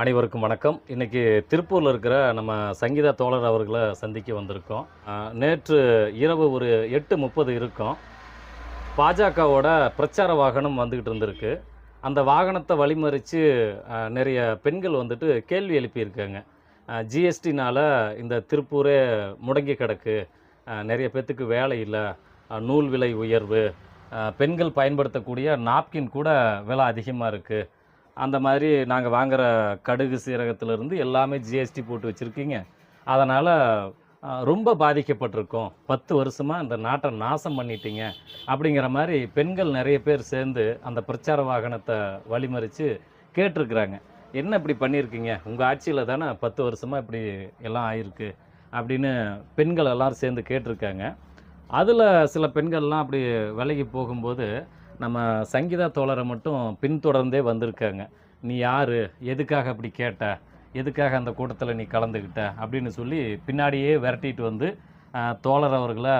அனைவருக்கும் வணக்கம். இன்றைக்கி திருப்பூரில் இருக்கிற நம்ம சங்கீதா தோழர் அவர்களை சந்திக்க வந்திருக்கோம். நேற்று இரவு ஒரு எட்டு முப்பது இருக்கும். பாஜகவோட பிரச்சார வாகனம் வந்துக்கிட்டு இருந்திருக்கு. அந்த வாகனத்தை வழிமறித்து நிறைய பெண்கள் வந்துட்டு கேள்வி எழுப்பியிருக்காங்க. ஜிஎஸ்டினால் இந்த திருப்பூரே முடங்கி கிடக்கு. நிறைய பேர்த்துக்கு வேலை இல்லை. நூல் விலை உயர்வு. பெண்கள் பயன்படுத்தக்கூடிய நாப்கின் கூட விலை அதிகமாக இருக்குது அந்த மாதிரி நாங்கள் வாங்குகிற கடுகு சீரகத்திலிருந்து எல்லாமே ஜிஎஸ்டி போட்டு வச்சுருக்கீங்க. அதனால் ரொம்ப பாதிக்கப்பட்டிருக்கோம். பத்து வருஷமாக இந்த நாட்டை நாசம் பண்ணிட்டீங்க. அப்படிங்கிற மாதிரி பெண்கள் நிறைய பேர் சேர்ந்து அந்த பிரச்சார வாகனத்தை வழிமறித்து கேட்டிருக்கிறாங்க. என்ன இப்படி பண்ணியிருக்கீங்க? உங்கள் ஆட்சியில் தானே பத்து வருஷமாக இப்படி எல்லாம் ஆயிருக்கு அப்படின்னு பெண்கள் எல்லோரும் சேர்ந்து கேட்டிருக்காங்க. அதில் சில பெண்கள்லாம் அப்படி விலகி போகும்போது நம்ம சங்கீதா தோழரை மட்டும் பின்தொடர்ந்தே வந்திருக்காங்க. நீ யார்? எதுக்காக அப்படி கேட்ட? எதுக்காக அந்த கூட்டத்தில் நீ கலந்துக்கிட்ட அப்படின்னு சொல்லி பின்னாடியே விரட்டிட்டு வந்து தோழர் அவர்களை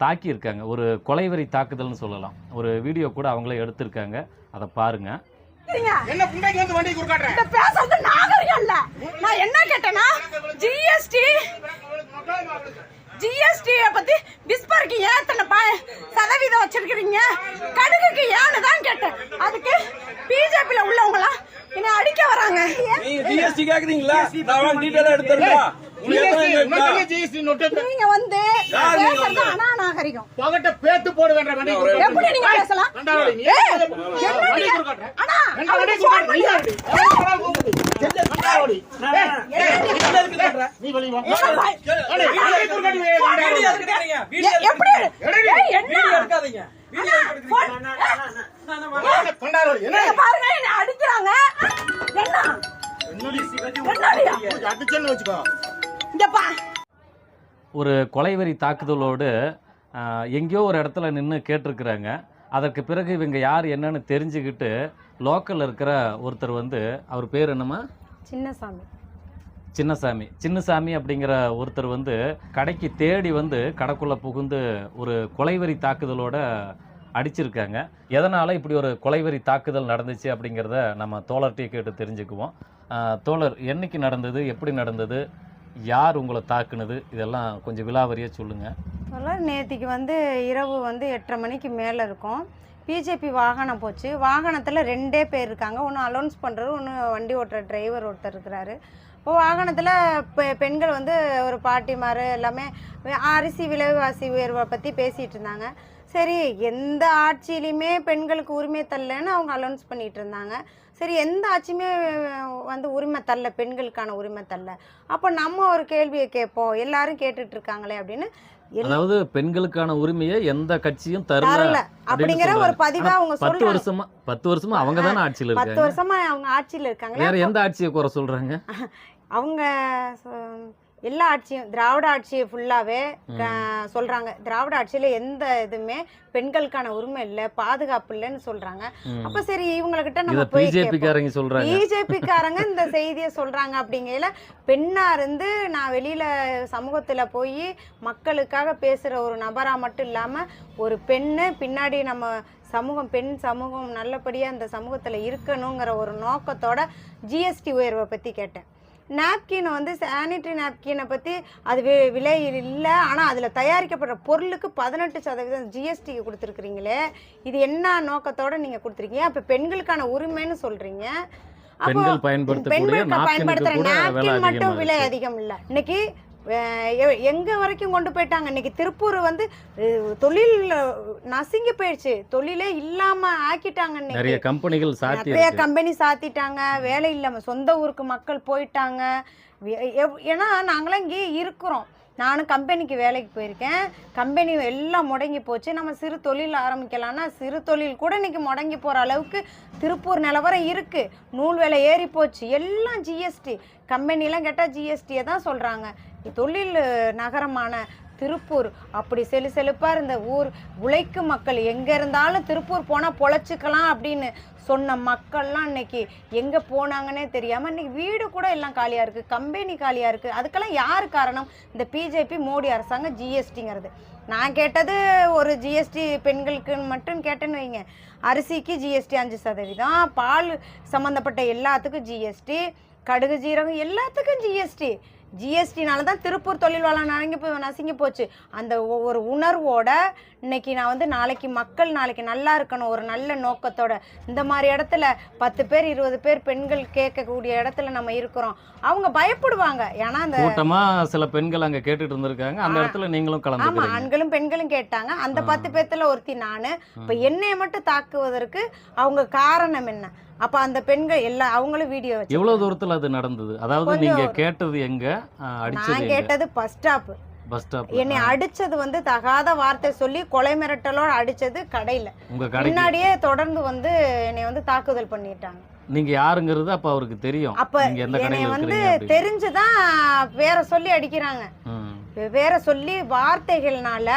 தாக்கியிருக்காங்க. ஒரு கொலைவெறி தாக்குதல்னு சொல்லலாம். ஒரு வீடியோ கூட அவங்களே எடுத்திருக்காங்க. அதை பாருங்கள் என்ன புண்டைக்கு வந்து வண்டி குறுக்காட்டுறேன் இந்த பேசுறது நாகரிகம் இல்ல. நான் என்ன கேட்டேன்னா ஜிஎஸ்டி பத்தி பிஸ்பருக்கு ஏன் இத்தனை ப- சதவீதம் வச்சிருக்கிறீங்க கடுகுக்கு ஏன்னு தான் கேட்டேன் அதுக்கு பிஜேபியில உள்ளவங்களாம் என்ன அடிக்க வராங்க நீங்க ஜிஎஸ்டி கேக்குறீங்களா நான் டீடைலா எடுத்துறேன் ஜிஎஸ்டி நோட்டு நீங்க வந்து பேசுறது? அநாகரிகம் பகட்ட பேத்து போட வேண்டாம் வண்டி எப்படி நீங்க பேசலாம்? அண்ணா, எப்படி. ஏய், வச்சுக்கோ. ஒரு கொலைவெறி தாக்குதலோடு எங்கேயோ ஒரு இடத்துல நின்று கேட்டிருக்கிறாங்க. அதற்கு பிறகு இவங்க யார் என்னன்னு தெரிஞ்சுக்கிட்டு லோக்கலில் இருக்கிற ஒருத்தர் வந்து அவர் பேர் என்னம்மா? சின்னசாமி. சின்னசாமி. சின்னசாமி அப்படிங்கிற ஒருத்தர் வந்து கடைக்கு தேடி வந்து கடைக்குள்ளே புகுந்து ஒரு கொலைவெறி தாக்குதலோட அடிச்சிருக்காங்க. எதனால் இப்படி ஒரு கொலைவெறி தாக்குதல் நடந்துச்சு அப்படிங்கிறத நம்ம தோழர்கிட்டயே கேட்டு தெரிஞ்சுக்குவோம். தோழர் என்னைக்கு நடந்தது? எப்படி நடந்தது? யார் உங்களை தாக்குனது? இதெல்லாம் கொஞ்சம் விலாவரியாக சொல்லுங்கள் தோழர் நேற்றுக்கு வந்து இரவு வந்து எட்டரை மணிக்கு மேலே இருக்கும். பிஜேபி வாகனம் போச்சு. வாகனத்தில் ரெண்டே பேர் இருக்காங்க. ஒன்று அலௌன்ஸ் பண்ணுறது ஒன்று வண்டி ஓட்டுற டிரைவர் ஒருத்தர் இருக்கிறாரு. இப்போ வாகனத்தில் பெ பெண்கள் வந்து ஒரு பாட்டிமார் எல்லாமே அரிசி விலைவாசி உயர்வை பற்றி பேசிகிட்டு இருந்தாங்க. சரி எந்த ஆட்சியிலையுமே பெண்களுக்கு உரிமை தரலன்னு அவங்க அலௌன்ஸ் பண்ணிட்டு இருந்தாங்க சரி எந்த ஆட்சியுமே வந்து உரிமை தரல பெண்களுக்கான உரிமை தரல. அப்போ நம்ம ஒரு கேள்வியை கேட்போம். எல்லாரும் கேட்டுட்டு இருக்காங்களே அப்படின்னு அதாவது பெண்களுக்கான உரிமையை எந்த கட்சியும் தரல அப்படிங்கிற ஒரு. பதிவா அவங்க பத்து வருஷமா பத்து வருஷமா அவங்க தானே ஆட்சியில் பத்து இருக்காங்க. வருஷமா அவங்க ஆட்சியில இருக்காங்களே. வேற எந்த ஆட்சியை குறை சொல்றாங்க? அவங்க எல்லா ஆட்சியும் திராவிட ஆட்சியை ஃபுல்லாவே க- சொல்றாங்க. திராவிட ஆட்சியில எந்த இதுவுமே பெண்களுக்கான உரிமை இல்ல பாதுகாப்பு இல்லைன்னு சொல்றாங்க. ம். அப்ப சரி இவங்ககிட்ட இத நம்ம போய் பிஜேபி கேட்போம். காரங்க சொல்றாங்க. பிஜேபி காரங்க இந்த செய்தியை சொல்றாங்க அப்படிங்கையில பெண்ணா இருந்து நான் வெளியில சமூகத்துல போய் மக்களுக்காக பேசுற ஒரு நபரா மட்டும் இல்லாம ஒரு பெண்ணு பின்னாடி நம்ம சமூகம் பெண் சமூகம் நல்லபடியா இந்த சமூகத்துல இருக்கணுங்கிற ஒரு நோக்கத்தோட ஜிஎஸ்டி உயர்வை பத்தி கேட்டேன். நாப்கின் வந்து சானிட்டரி நாப்கினை பற்றி அது விலை இல்லை. ஆனால் அதில் தயாரிக்கப்படுற பொருளுக்கு பதினெட்டு சதவீதம் ஜிஎஸ்டி கொடுத்துருக்குறீங்களே இது என்ன நோக்கத்தோட நீங்கள் கொடுத்துருக்கீங்க? அப்போ பெண்களுக்கான உரிமைன்னு சொல்கிறீங்க பெண்கள் விலை நாப்கின் மட்டும் விலை. அதிகம் இல்லை. இன்னைக்கு எங்க வரைக்கும் கொண்டு போயிட்டாங்க? இன்னைக்கு திருப்பூர் வந்து தொழில் நசுங்கி போயிடுச்சு. தொழிலே இல்லாம ஆக்கிட்டாங்க நிறைய கம்பெனிகள் நிறைய. கம்பெனி சாத்திட்டாங்க. வேலை இல்லாம சொந்த ஊருக்கு மக்கள் போயிட்டாங்க. ஏன்னா நாங்களாம் இங்கேயே இருக்கிறோம். நானும் கம்பெனிக்கு வேலைக்கு போயிருக்கேன். கம்பெனி எல்லாம் முடங்கி போச்சு. நம்ம சிறு தொழில் ஆரம்பிக்கலாம்னா சிறு தொழில் கூட இன்னைக்கு முடங்கி போகிற அளவுக்கு திருப்பூர் நிலவரம் இருக்குது நூல் விலை ஏறி போச்சு. எல்லாம் ஜிஎஸ்டி கம்பெனிலாம் கேட்டால் ஜிஎஸ்டியை தான் சொல்கிறாங்க தொழில் நகரமான திருப்பூர். அப்படி செலு செலுப்பாக இருந்த ஊர் உழைக்கும் மக்கள் எங்கே இருந்தாலும் திருப்பூர் போனால் பொழைச்சிக்கலாம் அப்படின்னு சொன்ன மக்கள்லாம் இன்னைக்கு எங்கே போனாங்கன்னே தெரியாமல் இன்னைக்கு வீடு கூட எல்லாம் காலியாக இருக்குது கம்பெனி காலியாக இருக்குது அதுக்கெல்லாம் யார் காரணம்? இந்த பிஜேபி மோடி அரசாங்கம் ஜிஎஸ்டிங்கிறது நான் கேட்டது ஒரு ஜிஎஸ்டி பெண்களுக்குன்னு மட்டும் கேட்டேன்னு வைங்க. அரிசிக்கு ஜிஎஸ்டி அஞ்சு சதவீதம் பால் சம்மந்தப்பட்ட எல்லாத்துக்கும் ஜிஎஸ்டி கடுகு ஜீரகம் எல்லாத்துக்கும் ஜிஎஸ்டி ஜிஎஸ்டினால தான் திருப்பூர் தொழில் வளம் நலங்கி போய் நசுங்கி போச்சு. அந்த ஒரு உணர்வோட இன்னைக்கு நான் வந்து நாளைக்கு மக்கள் நாளைக்கு நல்லா இருக்கணும் ஒரு நல்ல நோக்கத்தோட. இந்த மாதிரி இடத்துல பத்து பேர் இருபது பேர் பெண்கள் கேட்கக்கூடிய இடத்துல நம்ம இருக்கிறோம். அவங்க பயப்படுவாங்க. ஏன்னா அந்த கூட்டமா சில பெண்கள் அங்க கேட்டுட்டு இருந்திருக்காங்க. அந்த. இடத்துல நீங்களும் ஆமா கலந்துக்கிறீங்க ஆண்களும் பெண்களும் கேட்டாங்க. அந்த. பத்து பேர்த்துல ஒருத்தி நானு. இப்ப என்னைய மட்டும் தாக்குவதற்கு அவங்க காரணம் என்ன? அப்ப அந்த பெண்கள் எல்லா அவங்களும் வீடியோ எவ்வளவு தூரத்துல அது நடந்தது? அதாவது நீங்க கேட்டது எங்க? நான் கேட்டது பஸ் ஸ்டாப் பஸ் ஸ்டாப் என்னை அடிச்சது வந்து தகாத வார்த்தை சொல்லி கொலை மிரட்டலோட அடிச்சது கடையில. பின்னாடியே தொடர்ந்து வந்து என்னை வந்து தாக்குதல் பண்ணிட்டாங்க. நீங்க யாருங்கிறது அப்ப அவருக்கு தெரியும். அப்ப என்னை வந்து. தெரிஞ்சுதான் வேற சொல்லி அடிக்கிறாங்க. வேற சொல்லி வார்த்தைகள்னால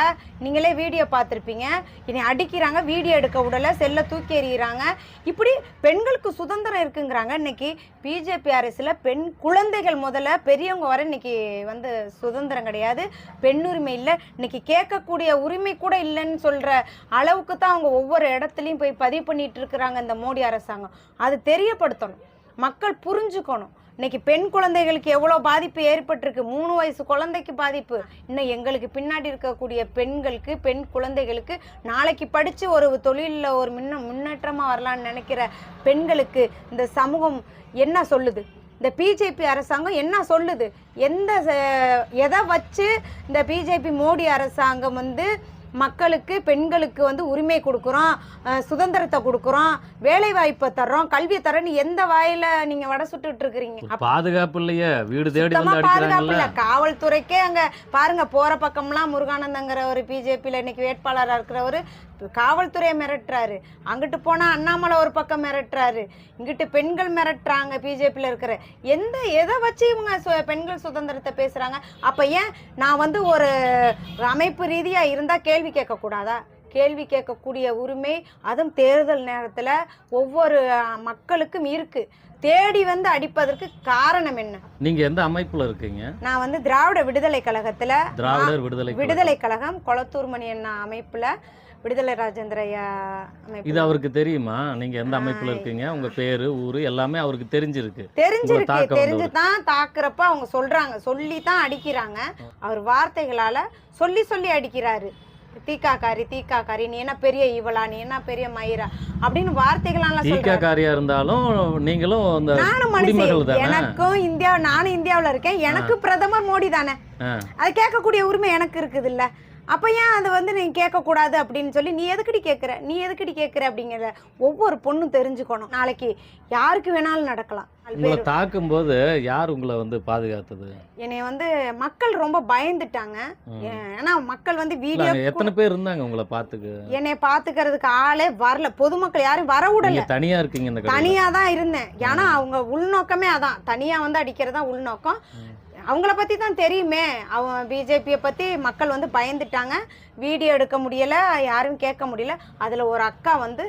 நீங்களே வீடியோ பார்த்துருப்பீங்க. என்னை அடிக்கிறாங்க வீடியோ எடுக்க விடலை செல்ல தூக்கி எறிகிறாங்க. இப்படி பெண்களுக்கு சுதந்திரம் இருக்குங்கிறாங்க. இன்னைக்கு பிஜேபி அரசில் பெண் குழந்தைகள் முதல்ல பெரியவங்க வர இன்னைக்கு வந்து சுதந்திரம் கிடையாது. பெண்ணுரிமை இல்லை. இன்னைக்கு கேட்கக்கூடிய உரிமை கூட இல்லைன்னு சொல்கிற அளவுக்கு தான் அவங்க ஒவ்வொரு இடத்துலையும் போய் பதிவு பண்ணிட்டு இருக்கிறாங்க இந்த மோடி அரசாங்கம். அது தெரியப்படுத்தணும். மக்கள் புரிஞ்சுக்கணும். இன்னைக்கு பெண் குழந்தைகளுக்கு எவ்வளோ பாதிப்பு ஏற்பட்டிருக்கு? மூணு வயசு குழந்தைக்கு பாதிப்பு. இன்னும் எங்களுக்கு பின்னாடி இருக்கக்கூடிய பெண்களுக்கு பெண் குழந்தைகளுக்கு நாளைக்கு படித்து ஒரு தொழிலில் ஒரு முன்ன முன்னேற்றமாக வரலான்னு நினைக்கிற பெண்களுக்கு இந்த சமூகம் என்ன சொல்லுது? இந்த பிஜேபி அரசாங்கம் என்ன சொல்லுது? எந்த எதை வச்சு இந்த பிஜேபி மோடி அரசாங்கம் வந்து மக்களுக்கு பெண்களுக்கு வந்து உரிமை கொடுக்குறோம் சுதந்திரத்தை கொடுக்குறோம் வேலை வாய்ப்பை தர்றோம் கல்வியை தரோன்னு எந்த வாயில நீங்க வடை சுட்டுட்டு இருக்கிறீங்க? பாதுகாப்பு இல்லையே வீடு தேடி பாதுகாப்பு இல்ல. காவல்துறைக்கே அங்க பாருங்க போற பக்கம்லாம் முருகானந்தங்கிற ஒரு பிஜேபியில இன்னைக்கு வேட்பாளரா இருக்கிறவரு காவல்துறையை மிரட்டுறாரு. அங்கிட்டு போனா அண்ணாமலை ஒரு பக்கம் மிரட்டுறாரு. இங்கிட்டு பெண்கள் மிரட்டுறாங்க பிஜேபியில இருக்கிற. எந்த எதை வச்சு இவங்க பெண்கள் சுதந்திரத்தை பேசுறாங்க? அப்ப ஏன் நான் வந்து ஒரு அமைப்பு ரீதியா இருந்தா கேள்வி கேட்க கூடாதா கேள்வி கேட்கக்கூடிய உரிமை அதுவும் தேர்தல் நேரத்துல ஒவ்வொரு மக்களுக்கும் இருக்கு. தேடி வந்து அடிப்பதற்கு காரணம் என்ன? நீங்க எந்த அமைப்புல இருக்கீங்க? நான் வந்து திராவிட விடுதலை கழகத்துல திராவிடர் விடுதலை. விடுதலை கழகம் கொளத்தூர் மணி அண்ணா அமைப்புல விடுதலை ராஜேந்திர ஐயா இது அவருக்கு தெரியுமா? நீங்க எந்த அமைப்புல இருக்கீங்க? உங்க பேரு ஊரு எல்லாமே அவருக்கு தெரிஞ்சிருக்கு. தெரிஞ்சிருக்கு தெரிஞ்சு தான் தாக்குறப்ப அவங்க சொல்றாங்க. சொல்லி தான் அடிக்கிறாங்க அவர் வார்த்தைகளால சொல்லி சொல்லி அடிக்கிறாரு. தீக்காக்காரி தீக்காக்காரி நீ என்ன பெரிய இவளா நீ என்ன பெரிய மயிரா அப்படின்னு வார்த்தைகளால தீக்கா சொல்றாரு. காரியா இருந்தாலும் நீங்களும் நானும் மனுஷன் எனக்கும் இந்தியா நானும் இந்தியாவுல இருக்கேன். எனக்கு பிரதமர் மோடி தானே. அது கேட்கக்கூடிய உரிமை எனக்கு இருக்குது இல்ல அப்ப ஏன் அது வந்து நீ கேட்கக்கூடாது அப்படின்னு சொல்லி நீ எதுக்கடி கேட்குற? நீ எதுக்கடி கேட்குற அப்படிங்கிற ஒவ்வொரு பொண்ணும் தெரிஞ்சுக்கணும். நாளைக்கு யாருக்கு வேணாலும் நடக்கலாம். உங்களை பேர். தாக்கும் போது யார் உங்களை வந்து பாதுகாத்தது? என்னை வந்து மக்கள் ரொம்ப பயந்துட்டாங்க. ஏன்னா மக்கள் வந்து வீடியோ எத்தனை பேர் இருந்தாங்க உங்களை பாத்துக்கு என்னை பாத்துக்கிறதுக்கு ஆளே வரல. பொதுமக்கள் யாரும் வர விடல. தனியா இருக்கீங்க தனியா தான் இருந்தேன். ஏன்னா அவங்க உள்நோக்கமே அதான். தனியா வந்து அடிக்கிறது உள்நோக்கம். அவங்கள பற்றி தான் தெரியுமே. அவன் பிஜேபியை பற்றி மக்கள் வந்து பயந்துட்டாங்க. வீடியோ எடுக்க முடியலை யாரும் கேட்க முடியல. அதில் ஒரு அக்கா வந்து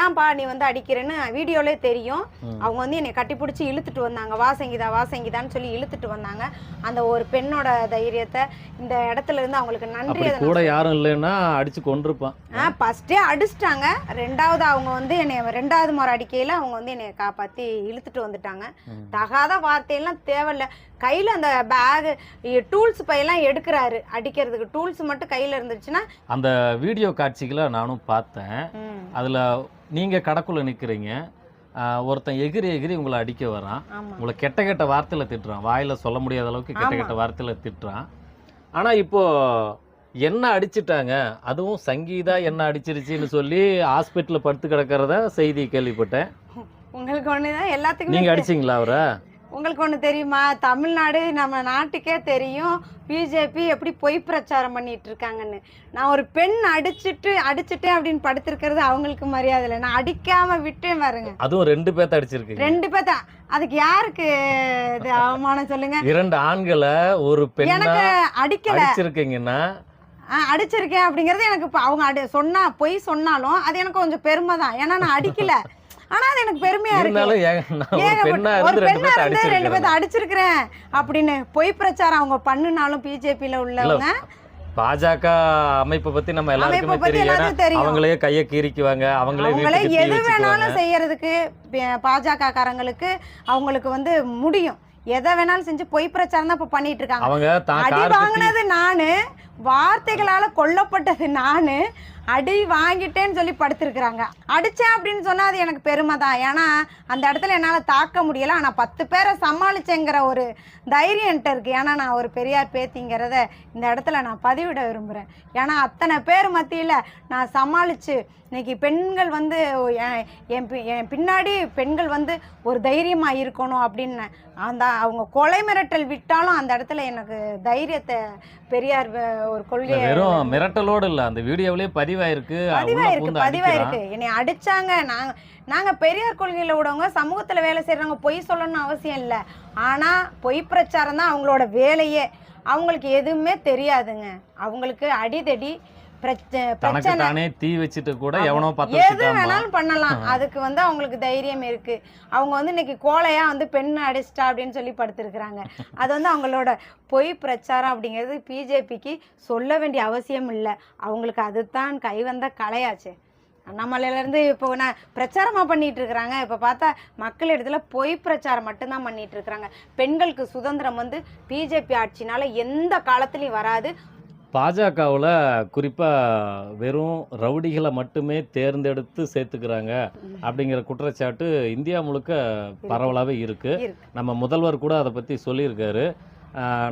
ஏன்பா நீ வந்து அடிக்கிறேன்னு வீடியோலே தெரியும். அவங்க வந்து என்னை கட்டிப்பிடிச்சி இழுத்துட்டு வந்தாங்க. வாசங்கிதா வாசங்கிதான்னு சொல்லி இழுத்துட்டு வந்தாங்க. அந்த ஒரு பெண்ணோட தைரியத்தை இந்த இடத்துல இருந்து அவங்களுக்கு நன்றி கூட யாரும் இல்லைன்னா அடிச்சு கொண்டிருப்பான் ஆ ஃபஸ்ட்டே அடிச்சிட்டாங்க. ரெண்டாவது அவங்க வந்து என்னை ரெண்டாவது முறை அடிக்கையில் அவங்க வந்து என்னை காப்பாற்றி இழுத்துட்டு வந்துட்டாங்க. தகாத வார்த்தையெல்லாம் தேவையில்ல. கையில் அந்த பேகு டூல்ஸ் பையெல்லாம் எடுக்கிறாரு. அடிக்கிறதுக்கு டூல்ஸ் மட்டும் கையில் இருந்துச்சுன்னா அந்த வீடியோ காட்சிகளை நானும் பார்த்தேன். ம், அதுல நீங்க கடைக்குள்ள நிக்கிறீங்க. ஆ, ஒருத்தன் எகிரி எகிரி உங்களை அடிக்க வரான். உங்களை கெட்ட கெட்ட வார்த்தையில திட்டுறான். வாயில சொல்ல முடியாத அளவுக்கு கெட்ட. கெட்ட வார்த்தையில திட்டுறான். ஆனா இப்போ என்ன அடிச்சிட்டாங்க? அதுவும் சங்கீதா என்ன அடிச்சிருச்சுன்னு சொல்லி ஹாஸ்பிட்டல்ல படுத்து கிடக்கிறத செய்தி கேள்விப்பட்டேன். உங்களுக்கு ஒன்று தான் எல்லாத்துக்குமே நீங்க அடிச்சீங்களா அவரை? உங்களுக்கு ஒன்று தெரியுமா? தமிழ்நாடு நம்ம நாட்டுக்கே தெரியும். பிஜேபி எப்படி பொய் பிரச்சாரம் பண்ணிட்டு இருக்காங்கன்னு. நான் ஒரு பெண் அடிச்சிட்டு அடிச்சிட்டேன் அப்படின்னு படுத்திருக்கிறது அவங்களுக்கு மரியாதை இல்லை. நான் அடிக்காம விட்டேன் பாருங்க. அதுவும் ரெண்டு பேர்த்த அடிச்சிருக்கீங்க. ரெண்டு பேர்த்த அதுக்கு யாருக்கு இது அவமானம் சொல்லுங்க? இரண்டு ஆண்களை ஒரு பெண்ணா எனக்கு அடிக்கல. அடிச்சிருக்கீங்கன்னா? அடிச்சிருக்கேன் அப்படிங்கிறது எனக்கு அவங்க அடி சொன்னா பொய் சொன்னாலும் அது எனக்கு கொஞ்சம் பெருமை தான் ஏன்னா நான் அடிக்கல. ஆனா அது எனக்கு பெருமையா இருக்கு. ஒரு பெண்ணா இருந்து ரெண்டு பேர்த்த அடிச்சிருக்கேன் அடிச்சிருக்கிறேன். அப்படின்னு பொய் பிரச்சாரம் அவங்க பண்ணுனாலும் பிஜேபியில உள்ளவங்க பாஜக அமைப்பை பத்தி நம்ம எல்லாருக்குமே தெரியும். அவங்களே கைய கீறிக்குவாங்க அவங்களே எது வேணாலும் செய்யறதுக்கு பாஜக காரங்களுக்கு அவங்களுக்கு வந்து முடியும். எதை வேணாலும் செஞ்சு பொய் பிரச்சாரம் தான் இப்ப பண்ணிட்டு இருக்காங்க. அவங்க அடி வாங்கினது நானு வார்த்தைகளால் கொல்லப்பட்டது நான். அடி வாங்கிட்டேன்னு சொல்லி படுத்திருக்கிறாங்க. அடித்தேன் அப்படின்னு சொன்னால் அது எனக்கு பெருமை தான் ஏன்னா அந்த இடத்துல என்னால் தாக்க முடியலை. ஆனால் பத்து பேரை சமாளிச்சேங்கிற ஒரு தைரியம் என்கிட்ட ஏன்னா நான் ஒரு பெரியார் பேத்திங்கிறத இந்த இடத்துல நான் பதிவிட விரும்புகிறேன் ஏன்னா அத்தனை பேர் மத்தியில் நான் சமாளித்து இன்னைக்கு பெண்கள் வந்து என் என் பி- என் பின்னாடி பெண்கள் வந்து ஒரு தைரியமாக இருக்கணும் அப்படின்னு அந்த அவங்க கொலை மிரட்டல் விட்டாலும் அந்த இடத்துல எனக்கு தைரியத்தை பெரியார் ஒரு கொள்கையை வெறும் மிரட்டலோடு இல்ல அந்த வீடியோவிலேயே பதிவாயிருக்கு பதிவாயிருக்கு பதிவாயிருக்கு. என்னை அடிச்சாங்க. நாங்க நாங்க பெரியார் கொள்கையில விடவங்க சமூகத்துல வேலை செய்யறவங்க பொய் சொல்லணும்னு அவசியம் இல்லை. ஆனா பொய் பிரச்சாரம் தான் அவங்களோட வேலையே. அவங்களுக்கு எதுவுமே தெரியாதுங்க. அவங்களுக்கு அடிதடி தானே தீ வச்சுட்டு கூட. எவனோ பத்த எது வேணாலும் பண்ணலாம். அதுக்கு வந்து அவங்களுக்கு தைரியம் இருக்கு. அவங்க வந்து இன்னைக்கு கோலையா வந்து பெண் அடிச்சிட்டா அப்படின்னு சொல்லி படுத்திருக்கிறாங்க. அது வந்து அவங்களோட பொய் பிரச்சாரம் அப்படிங்கிறது பிஜேபிக்கு சொல்ல வேண்டிய அவசியம் இல்லை. அவங்களுக்கு அதுதான் கைவந்த கலையாச்சு. அண்ணாமலையில இருந்து இப்போ நான் பிரச்சாரமா பண்ணிட்டு இருக்கிறாங்க இப்போ பார்த்தா மக்கள் இடத்துல பொய் பிரச்சாரம் மட்டும்தான் பண்ணிட்டு இருக்கிறாங்க பெண்களுக்கு சுதந்திரம் வந்து பிஜேபி ஆட்சினால எந்த காலத்துலயும் வராது. பாஜகவில் குறிப்பாக வெறும் ரவுடிகளை மட்டுமே தேர்ந்தெடுத்து சேர்த்துக்கிறாங்க அப்படிங்கிற குற்றச்சாட்டு இந்தியா முழுக்க பரவலாகவே இருக்கு. இருக்கு. நம்ம முதல்வர் கூட அதை பற்றி சொல்லியிருக்காரு.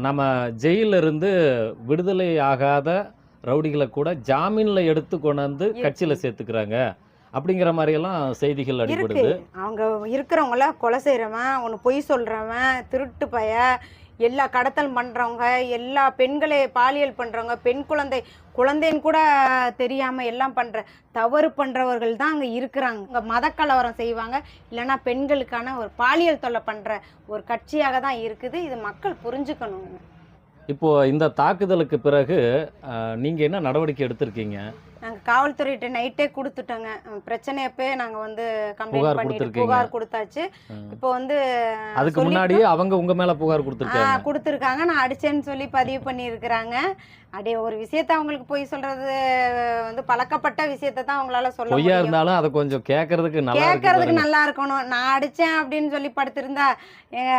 நம்ம ஜெயில்ல இருந்து விடுதலை ஆகாத ரவுடிகளை கூட ஜாமீனில் எடுத்து கொண்டாந்து கட்சியில் சேர்த்துக்கிறாங்க. அப்படிங்கிற மாதிரியெல்லாம் செய்திகள் அடிபடுது. அவங்க இருக்கிறவங்கள கொலை செய்கிறவன் ஒன்று பொய் சொல்கிறவன் திருட்டு பய எல்லா கடத்தல் பண்ணுறவங்க எல்லா பெண்களை பாலியல் பண்ணுறவங்க பெண் குழந்தை குழந்தைன்னு கூட தெரியாமல் எல்லாம் பண்ணுற தவறு பண்ணுறவர்கள் தான் அங்கே இருக்கிறாங்க. இங்கே மதக்கலவரம் செய்வாங்க. இல்லைன்னா பெண்களுக்கான ஒரு பாலியல் தொல்லை பண்ணுற ஒரு கட்சியாக தான் இருக்குது. இது மக்கள் புரிஞ்சுக்கணும் இப்போது இந்த தாக்குதலுக்கு பிறகு நீங்கள் என்ன நடவடிக்கை எடுத்திருக்கீங்க? நாங்கள் காவல்துறையிட்ட நைட்டே கொடுத்துட்டோங்க அஹ் பிரச்சனையப்பே நாங்கள் வந்து கம்ப்ளைண்ட் பண்ணிட்டு. புகார் கொடுத்தாச்சு. இப்போ வந்து அதுக்கு முன்னாடியே அவங்க உங்க மேல புகார் கொடுத்துருக்காங்க கொடுத்துருக்காங்க நான் அடிச்சேன்னு சொல்லி பதிவு பண்ணியிருக்கிறாங்க அப்படியே ஒரு விஷயத்த அவங்களுக்கு போய் சொல்றது வந்து பழக்கப்பட்ட விஷயத்த தான் அவங்களால சொல்ல பொய்யா முடியும் இருந்தாலும் அதை கொஞ்சம் கேட்கறதுக்கு நல்லா கேட்கறதுக்கு. நல்லா இருக்கணும் நான் அடிச்சேன் அப்படின்னு சொல்லி படுத்திருந்தா ஏங்க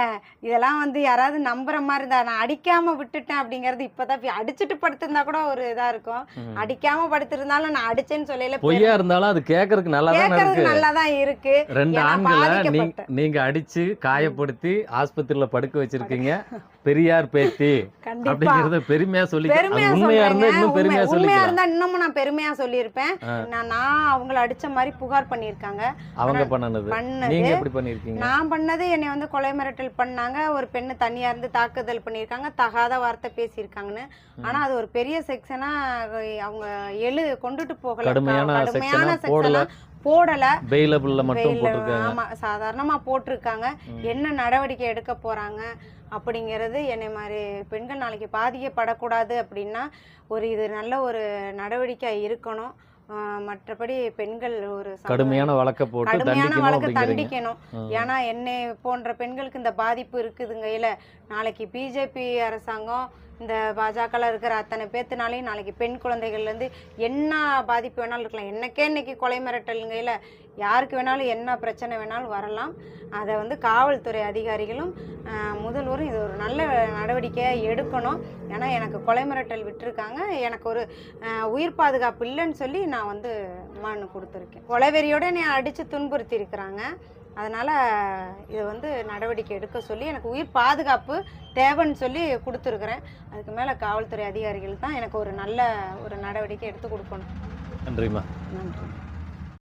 இதெல்லாம் வந்து யாராவது நம்புற மாதிரி இருந்தா நான் அடிக்காம விட்டுட்டேன் அப்படிங்கறது இப்பதான் இப்ப அடிச்சிட்டு படுத்திருந்தா கூட ஒரு இதா இருக்கும். அடிக்காம படுத்திருந்தாலும் நான் அடிச்சேன்னு சொல்லல பொய்யா இருந்தாலும் அது கேட்கறதுக்கு நல்லா தானே இருக்கு. நல்லா தான் இருக்கு. ரெண்டு ஆண்களை நீங்க அடிச்சு காயப்படுத்தி ஆஸ்பத்திரியில படுக்க வச்சிருக்கீங்க. பெரியார் பேத்தி அப்படிங்கறத பெருமையா சொல்லி உண்மையா இருந்தா. இன்னும் பெருமையா உண்மை- உண்மையா இருந்தா இன்னமும் நான் பெருமையா சொல்லியிருப்பேன். நான் நான் அவங்கள அடிச்ச மாதிரி புகார் பண்ணியிருக்காங்க. அவங்க பண்ணது. நீங்க எப்படி பண்ணிருக்கீங்க நான் பண்ணது என்னை வந்து கொலை மிரட்டல் பண்ணாங்க. ஒரு பெண்ணு தனியா இருந்து தாக்குதல் பண்ணியிருக்காங்க. தகாத வார்த்தை பேசியிருக்காங்கன்னு. ஆனா அது ஒரு பெரிய செக்ஷனா அவங்க எழு கொண்டுட்டு போகல. கடுமையான. செக்ஷனா? போடல. பெயிலபிள்ல மட்டும் போட்டிருக்காங்க. ஆமா சாதாரணமா போட்டிருக்காங்க. என்ன நடவடிக்கை எடுக்க போறாங்க அப்படிங்கிறது என்னை மாதிரி பெண்கள் நாளைக்கு பாதிக்கப்படக்கூடாது அப்படின்னா ஒரு இது நல்ல ஒரு நடவடிக்கை இருக்கணும். மற்றபடி பெண்கள் ஒரு கடுமையான வழக்க போட்டு கடுமையான வழக்கு தண்டிக்கணும். ஏன்னா என்னை போன்ற பெண்களுக்கு இந்த பாதிப்பு இருக்குதுங்கையில நாளைக்கு பிஜேபி அரசாங்கம் இந்த பாஜகவில் இருக்கிற அத்தனை பேர்த்தினாலையும் நாளைக்கு பெண் குழந்தைகள்லேருந்து என்ன பாதிப்பு வேணாலும் இருக்கலாம். என்னக்கே இன்னைக்கு கொலை மிரட்டலுங்கையில் யாருக்கு வேணாலும் என்ன பிரச்சனை வேணாலும் வரலாம். அதை வந்து காவல்துறை அதிகாரிகளும் முதல்வரும் இது ஒரு நல்ல நடவடிக்கையாக எடுக்கணும். ஏன்னா எனக்கு கொலை மிரட்டல் விட்டுருக்காங்க. எனக்கு ஒரு உயிர் பாதுகாப்பு இல்லைன்னு சொல்லி நான் வந்து மனு கொடுத்துருக்கேன். கொலைவெறியோடு என்னை அடித்து துன்புறுத்தி இருக்கிறாங்க அதனால் இது வந்து நடவடிக்கை எடுக்க சொல்லி எனக்கு உயிர் பாதுகாப்பு தேவைன்னு சொல்லி கொடுத்துருக்குறேன். அதுக்கு மேலே காவல்துறை அதிகாரிகள் தான் எனக்கு ஒரு நல்ல ஒரு நடவடிக்கை எடுத்து கொடுக்கணும். நன்றிம்மா. நன்றி.